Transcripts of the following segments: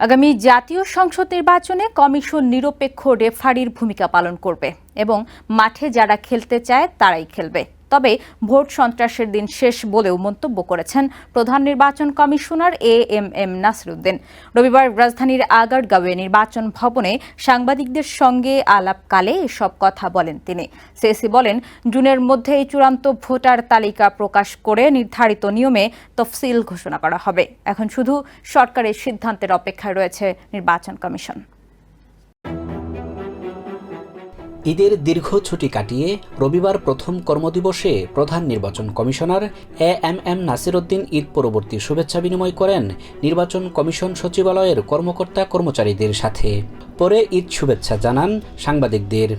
আগামী জাতীয় সংসদ নির্বাচনে কমিশন নিরপেক্ষ রেফারির ভূমিকা পালন করবে এবং মাঠে যারা খেলতে চায় তারাই খেলবে। তবে ভোট সন্ত্রাসের দিন শেষ বলেও মন্তব্য করেছেন প্রধান নির্বাচন commissioner A M M Nasiruddin. রবিবার রাজধানীর আগারগাঁওয়ে নির্বাচন ভবনে সাংবাদিকদের সঙ্গে আলাপকালে এসব কথা বলেন তিনি। সেসি বলেন, জুনের মধ্যেই চূড়ান্ত ভোটার তালিকা প্রকাশ করে নির্ধারিত নিয়মে তফসিল ঘোষণা করা হবে। এখন শুধু সরকারের সিদ্ধান্তের অপেক্ষায় রয়েছে নির্বাচন কমিশন। ঈদের দীর্ঘ ছুটি কাটিয়ে রবিবার প্রথম কর্মদিবসে প্রধান নির্বাচন commissioner A M M Nasiruddin Eid পরবর্তী শুভেচ্ছা বিনিময় করেন নির্বাচন কমিশন সচিবালয়ের কর্মকর্তা কর্মচারীদের সাথে। পরে ঈদ শুভেচ্ছা জানান সাংবাদিকদের।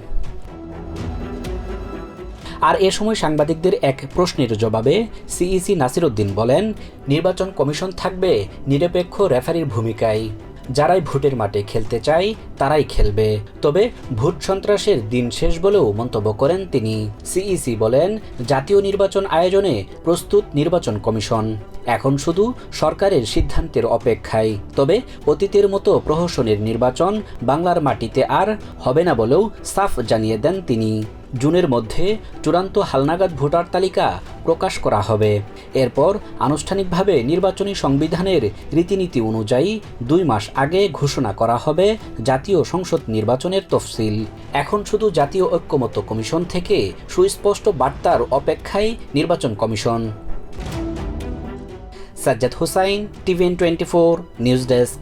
আর এ সময় সাংবাদিকদের এক প্রশ্নের জবাবে সিইসি নাসিরুদ্দিন বলেন, নির্বাচন কমিশন থাকবে নিরপেক্ষ রেফারির ভূমিকায়। যারাই ভোটের মাঠে খেলতে চায়, তারাই খেলবে। তবে ভোট সন্ত্রাসের দিন শেষ বলেও মন্তব্য করেন তিনি। সিইসি বলেন, জাতীয় নির্বাচন আয়োজনে প্রস্তুত নির্বাচন কমিশন। এখন শুধু সরকারের সিদ্ধান্তের অপেক্ষায়। তবে অতীতের মতো প্রহসনের নির্বাচন বাংলার মাটিতে আর হবে না বলেও সাফ জানিয়ে দেন তিনি। জুনের মধ্যে চূড়ান্ত হালনাগাদ ভোটার তালিকা প্রকাশ করা হবে। এরপর আনুষ্ঠানিকভাবে নির্বাচনী সংবিধানের রীতিনীতি অনুযায়ী দুই মাস আগে ঘোষণা করা হবে জাতীয় সংসদ নির্বাচনের তফসিল। এখন শুধু জাতীয় ঐক্যমত্য কমিশন থেকে সুস্পষ্ট বার্তার অপেক্ষায় নির্বাচন commission. Sajjad Hussain, TVN twenty four, news desk.